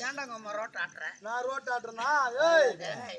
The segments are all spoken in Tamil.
ஏண்டாங்க ரோட் ஆட்டுறேன் நான் ரோட் ஆட்டுறேன்னா ஏய்.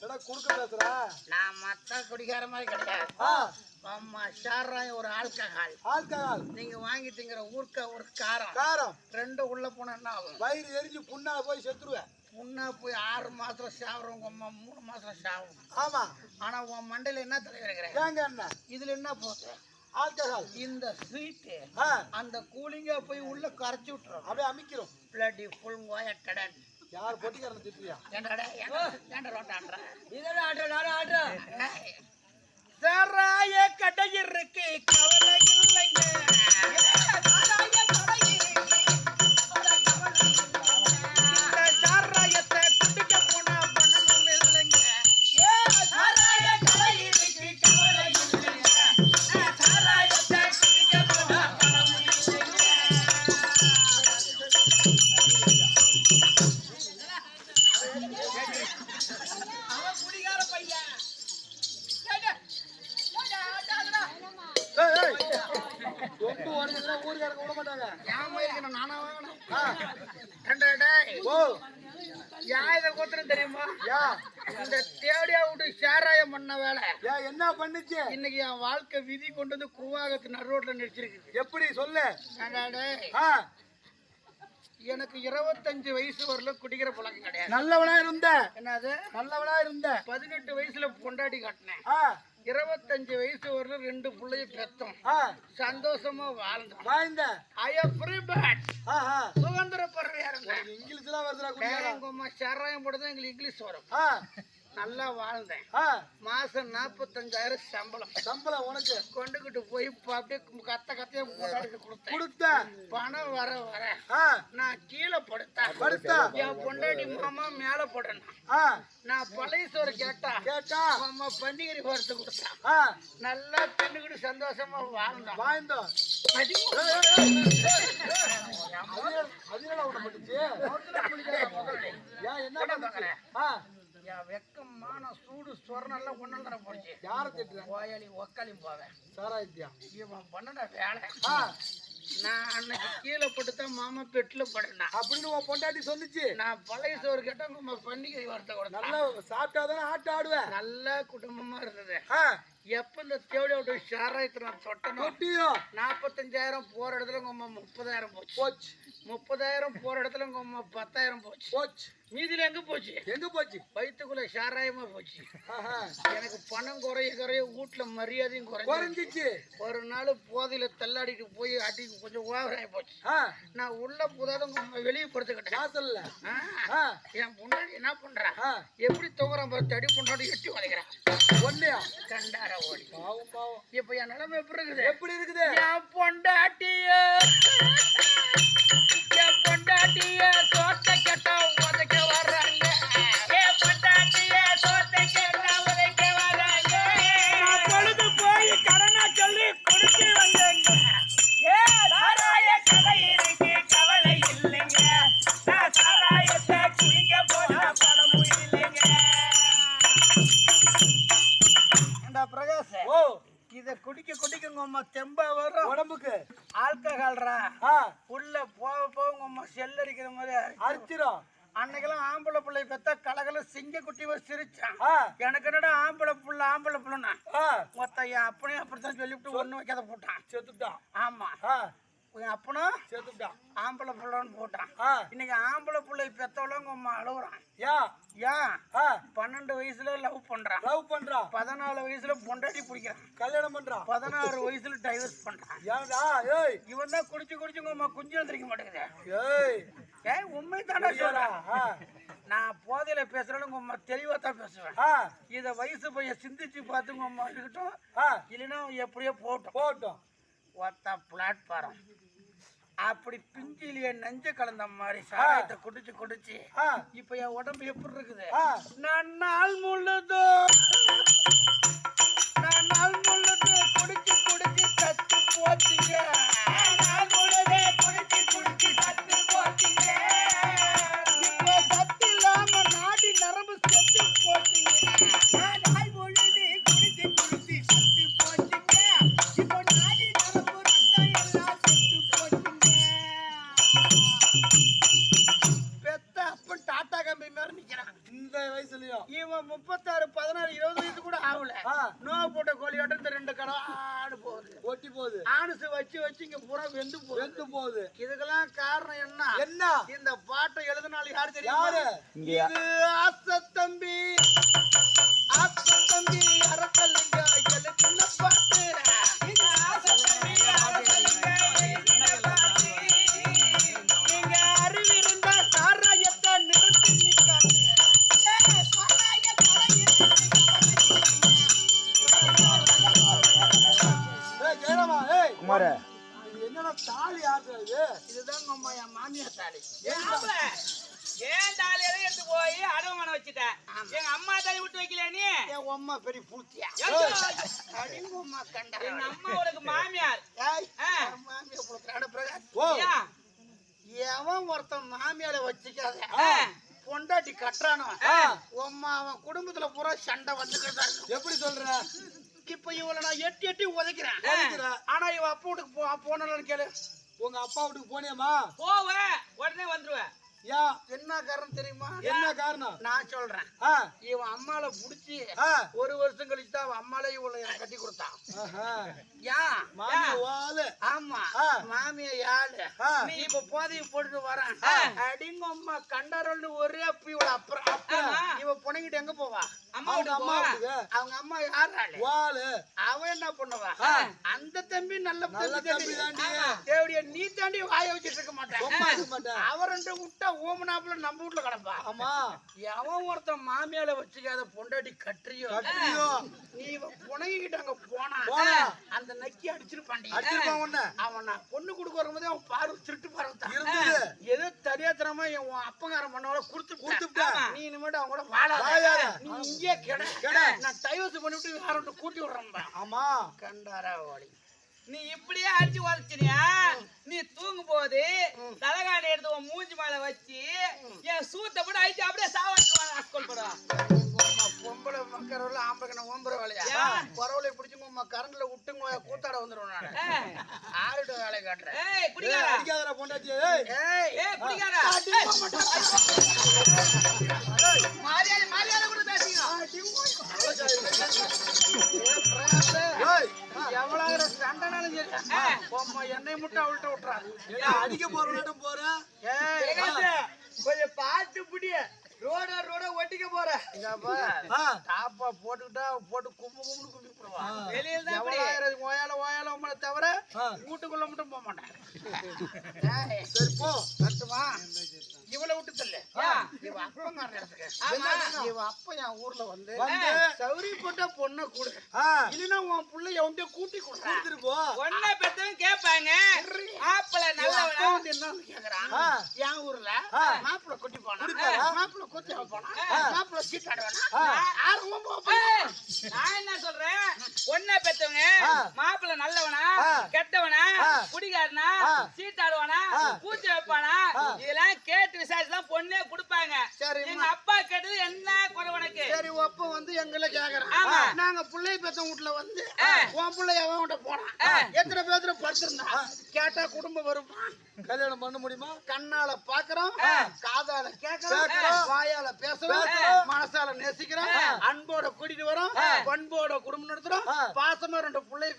ஏடா குறுக்க நான் மத்த குடிகார மாதிரி கிடையாது ஆமா ஒரு ஆல்கஹால். ஆல்கஹால். நீங்க வாங்கி திங்கிற ஒரு காரம். காரம். ரெண்டு உள்ள போனா வயிறு எரிஞ்சு புண்ணா போய் செத்துருவேன். முன்னா போய் ஆறு மாசம் சாவரம் மூணு மாசம் சாவும். ஆமா. ஆனா உன் மண்டையில என்ன தலைவர் இருக்கிறேன் இதுல என்ன போகுது? ஆல்கஹால். இந்த ஸ்வீட்டு அந்த கூலிங்கா போய் உள்ள கரைச்சி விட்டுரும் அப்படியே அமைக்கிறோம் பிளட்டி ஃபுல் கடன். யார் பொட்டிக்காரன் திட்டுறியா? ஏன்டா ஏன்டா ரோட்டான்ற? இதெல்லாம் ஆட்டோ நானும் ஆட்டோ சாராய கடை இருக்கு கவலை இல்லைங்க. நானா வாங்கினேன் ஆ. ஏண்டா டேய், ஓ. யா இதை கோத்திரம் தெரியுமா? இந்த தேடியா விட்டு சாராயம் பண்ண வேலை. என்ன பண்ணுச்சு? இன்னைக்கு என் வாழ்க்கை விதி கொண்டு வந்து கூவாகத்து நடுரோட்ல நிறுத்திருக்குது எப்படி சொல்லு? எனக்கு இருபத்தஞ்சு வயசு வரல குடிக்கிற பழக்கம் கிடையாது. நல்லவனா இருந்த. என்னது? நல்லவனா இருந்த. பதினெட்டு வயசுல பொண்டாட்டி காட்டினேன். இருபத்தஞ்சு வயசு வரல ரெண்டு பிள்ளைய பெத்தோம். சந்தோஷமா வாழ்ந்தோம். வாய்ந்த ஐ ஃப்ரீ பேட் சுதந்திர பறவையா இருந்தேன் இங்கிலீஷ்லாம் வருதுடா அம்மா சாராயம் போட்டு தான் எங்களுக்கு இங்கிலீஷ் வரும். நல்லா வாழ்ந்தேன். மாசம் நாற்பத்தஞ்சாயிரம் சம்பளம். சம்பளம் உனக்கு? கொண்டுகிட்டு போய் அப்படியே கத்த கத்தையா கொடுத்தேன். கொடுத்த பணம் வர வர நான் கீழே படுத்தேன். படுத்தா? என் பொண்டாட்டி மாமா மேல போடணும் நான் பழைய சோறு கேட்டா கேட்டா? மாமா பண்டிகை வறுத்து கொடுத்தான். ஆ. நல்லா தின்னுக்கிட்டு சந்தோஷமா வாழ்ந்தோம் வாய்ந்தோம் அது ஏய், ஏய், ஏய், ஏய். அது- அது என்னடா உன்னை பண்ணுச்சு? ஏன் என்ன பண்ணுச்சு? ஆ, என் வெக்கம் மானம் சூடு சொரணம் எல்லாம் ஒண்ணு தர போச்சு. யாரை திட்டுற? கோயாளி ஒக்காளி போவேன். சாராயத்தியா? இவன் பண்ணன வேலை. நான் அன்னைக்கு கீழே படுத்தேன் மாமா பெட்டில் படுனான் அப்படின்னு உன் பொண்டாட்டி சொல்லுச்சு? நான் பழைய சோறு கேட்டா நம்ம பண்டிகை வார்த்தை கொடுத்தேன் நல்லா சாப்பிட்டாதானே ஆட்ட ஆடுவ? நல்ல குடும்பமா இருந்தது. எப்ப இந்த தேவடி விட்டு சாராயத்தை நான் தொட்டனோ தொட்டியோ நாற்பத்தஞ்சாயிரம் போற இடத்துல உங்க அம்மா முப்பதாயிரம் போச்சு. போச்சு. முப்பதாயிரம் போற இடத்துல உங்க அம்மா பத்தாயிரம் போச்சு. போச்சு. மீதியில எங்க போச்சு? எங்க போச்சு? வயிற்றுக்குள்ள சாராயமா போச்சு. எனக்கு பணம் குறைய குறைய வீட்டுல மரியாதையும் குறைஞ்சு குறைஞ்சிச்சு. ஒரு நாள் போதையில தள்ளாடிட்டு போய் அடி கொஞ்சம் ஓவராகி போச்சு. நான் உள்ள புதாத வெளியே படுத்துக்கிட்டேன். என் முன்னாடி என்ன பண்றா? எப்படி தொங்குறான் பாரு தடி பொண்டாடி எட்டி உதைக்கிறான். ஒண்ணையா? கண்டார ஓடி. பாவம் பாவம். இப்ப என் நிலைமை எப்படி இருக்குது? எப்படி இருக்குது? என் பொண்டாட்டிய. என் பொண்டாட்டிய சோத்த கேட்டா அரிச்சிரும் அன்னைக்கெல்லாம் ஆம்பளை பிள்ளை பெத்தா கலகல சிங்க குட்டி வச்சு சிரிச்சான் எனக்கு என்னடா ஆம்பளை புள்ள ஆம்பளை புள்ளனா மொத்த என் அப்பனையும் அப்படித்தான் சொல்லிவிட்டு ஒண்ணு வைக்காத போட்டான். செத்துட்டான். ஆமா. என் அப்பனும் செத்துட்டான். ஆம்பளை புள்ளன்னு போட்டான். இன்னைக்கு ஆம்பளை பிள்ளை பெத்தவள உங்க அம்மா அழுகுறான் யா. ஆ. பன்னெண்டு வயசுல லவ் பண்றான். லவ் பண்றான் பதினாலு வயசுல பொண்டாட்டி பிடிக்கிறான். கல்யாணம் பண்றான் பதினாறு வயசுல டைவர்ஸ் பண்றான். ஏன்டா? ஏய். இவன் தான் குடிச்சு குடிச்சு உங்க குஞ்சு வந்துருக்க மாட்டேங்குது. ஏய். ஏய் உண்மை தானே ஆ. நான் போதையில பேசுறேன்னு உங்க தெளிவா தான் பேசுவேன். இத வயசு பையன் சிந்திச்சு பார்த்து உங்க இருக்கட்டும் இல்லைன்னா எப்படியோ போட்டோம். போட்டோம். ஒத்த பிளாட்பாரம் அப்படி பிஞ்சிலேயே நஞ்ச கலந்த மாதிரி சாராயத்தை குடிச்சு குடிச்சு இப்ப என் உடம்பு எப்படி இருக்குது? நான் நாள் முழுதும் நான் நாள் முழுதும் குடிச்சு குடிச்சு சத்து போச்சுங்க. நாள் குடிச்சு சத்து आप எங்க அம்மா தாலி விட்டு வைக்கல நீ? என் அம்மா பெரிய பூத்தியா? அம்மா கண்டா. எங்க அம்மா உனக்கு மாமியார். மாமியார்? எவன் ஒருத்தன் மாமியார வச்சுக்காத. பொண்டாட்டி கட்டுறானோ. உம்மா அவன் குடும்பத்துல பூரா சண்டை வந்துக்கிறதா எப்படி சொல்ற? இப்ப இவளை நான் எட்டி எட்டி உதைக்கிறேன். உதைக்கிற. ஆனா இவ அப்பா வீட்டுக்கு போ போனலன்னு கேளு. உங்க அப்பா வீட்டுக்கு போனியாமா போவேன் உடனே என்ன காரணம் தெரியுமா? என்ன காரணம்? நான் சொல்றேன். இவன் அம்மால புடிச்சு ஒரு வருஷம் கழிச்சு தான் அவன் அம்மால இவளை எனக்கு கட்டி கொடுத்தான். ஏன் மாமி ஆமா. மாமிய ஆ. நீ இப்ப போதைய போட்டுட்டு வரேன். அடிங்க அம்மா கண்டாரோல்னு ஒரே அப்ப இவள அப்புறம். அப்புறம். இவ பொண்ணுகிட்ட எங்க போவா? அம்மா அம்மா அவங்க அம்மா யாராளு? வாலு அவன் என்ன பண்ணுவா? அந்த தம்பி நல்ல நல்ல தம்பி தம்பி தாண்டி. தேவடியா நீ தாண்டி வாய வச்சிட்டு இருக்க மாட்டேன். சும்மா இருக்க மாட்டேன். அவ ரெண்டு விட்டா ஓமனாப்புல நம்ம வீட்டுல கிடப்பா. ஆமா. எவன் ஒருத்தன் மாமியால வச்சுக்காத பொண்டாட்டி கட்டுறியோ? நீ புனகிட்ட அங்க போனா. அந்த நக்கி அடிச்சிருப்பான் அவன் நான் பொண்ணு கொடுக்க வரும்போது அவன் பார்வை திருட்டு பார்வை ஏதோ தெரியாதனமா என் உன் அப்பங்காரன் பண்ணவள குடுத்து கொடுத்துட்டேன். நீ இனிமேட்டு அவங்க கூட. நீ இங்கே கிட கிட. நான் டைவர்ஸ் பண்ணிவிட்டு விட்டு கூட்டி விடுறேன் ஆமா. கண்டாரா ஓடி. நீ இப்படியே அடிச்சு உதச்சினியா? நீ தூங்கும் போது தலகாணி எடுத்து உன் மூஞ்சி மேல வச்சு என் சூத்தை போட்டு அடிச்சு அப்படியே சாவடிச்சு ஸ்கூல் போடுவா. பொம்பளை மக்கறவள ஆம்பளை ஓம்புற வேலையா? பரவலை பிடிச்சுங்க உங்க கரண்ட்ல விட்டுங்க கூத்தாட வந்துடும் நான். ஆறுட வேலை காட்டுறேன். அடிக்காதடா குடிக்காரா மரியாதை மரியாதை கூட பேசுங்க. ஏய் எவ்வளவு சண்டைனாலும் சரி. பொம்மை என்னை மட்டும் அவள்கிட்ட விட்டுறாரு ஏடா அடிக்க போறேன் போறேன் ஏய். கொஞ்சம் பார்த்து புடிய. ரோட ரோட ஒட்டிக்க போற. தாப்பா போட்டுக்கிட்டா போட்டு கும்பு கும்பி போடுவா ஆ. வெளியில தான் ஓயால ஓயால உங்களை தவிர. வீட்டுக்குள்ள மட்டும் போக மாட்டேன். ஏய், சரி போ. கட்டுமா இவளை விட்டு ஏன்? இவ அப்பங்காரன் இடத்துக்கு. ஆமா. இவ அப்ப என் ஊர்ல வந்து சௌரி போட்ட பொண்ணை கொடு. இல்லைன்னா உன் புள்ள எவன்கிட்ட கூட்டி கொடுத்துட்டு போ ஒன்ன பெத்தவங்க கேட்பாங்க. மாப்பிள்ள நல்லவனா? என்ன கேக்குறான். என் ஊர்ல. மாப்பிள்ள குட்டி போனா குடிப்பாரா? மாப்பிள்ள குத்தி போனா மாப்பிள்ள நான் என்ன சொல்றேன் ஒன்ன பெத்தவங்க. மாப்பிள்ள நல்லவனா. கெட்டவனா. குடிகாரனா. சீட்டாடுவானா. பூச்சி வைப்பானா. இதெல்லாம் கேட்டு விசாரிச்சுலாம் பொண்ணே கொடுப்பாங்க. எங்க அப்பா கேட்டது என்ன குறை உனக்கு சரி அப்ப வந்து எங்களை கேக்குறான் ஆமா. நாங்க பிள்ளை பெத்த வீட்டுல வந்து. உன் பிள்ளை எவன் கிட்ட போனான். எத்தனை பேத்துல படுத்திருந்தா கேட்டா குடும்பம் வருமா கல்யாணம் பண்ண முடியுமா கண்ணால பாக்குறோம் காதால கேக்குறோம். வாயால பேசுறோம். மனசால நேசிக்கிறோம். அன்போட கூட்டிட்டு வரோம். பண்போட குடும்பம் நடத்துறோம். பாசமா ரெண்டு பிள்ளை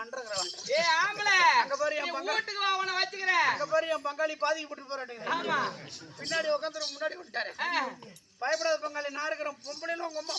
அண்டர்கிரவுண்ட் ஏ ஆம்பளை. அங்க பாரு என். வீட்டுக்கு வா உன வச்சுக்கிறேன். அங்க பாரு என் பங்காளி பாதிக்கப்பட்டு போறாட்டுங்க ஆமா. பின்னாடி உட்காந்து முன்னாடி விட்டாரு. பயப்படாத பங்காளி நான் இருக்கிறேன். பொம்பளையில உங்க அம்மா.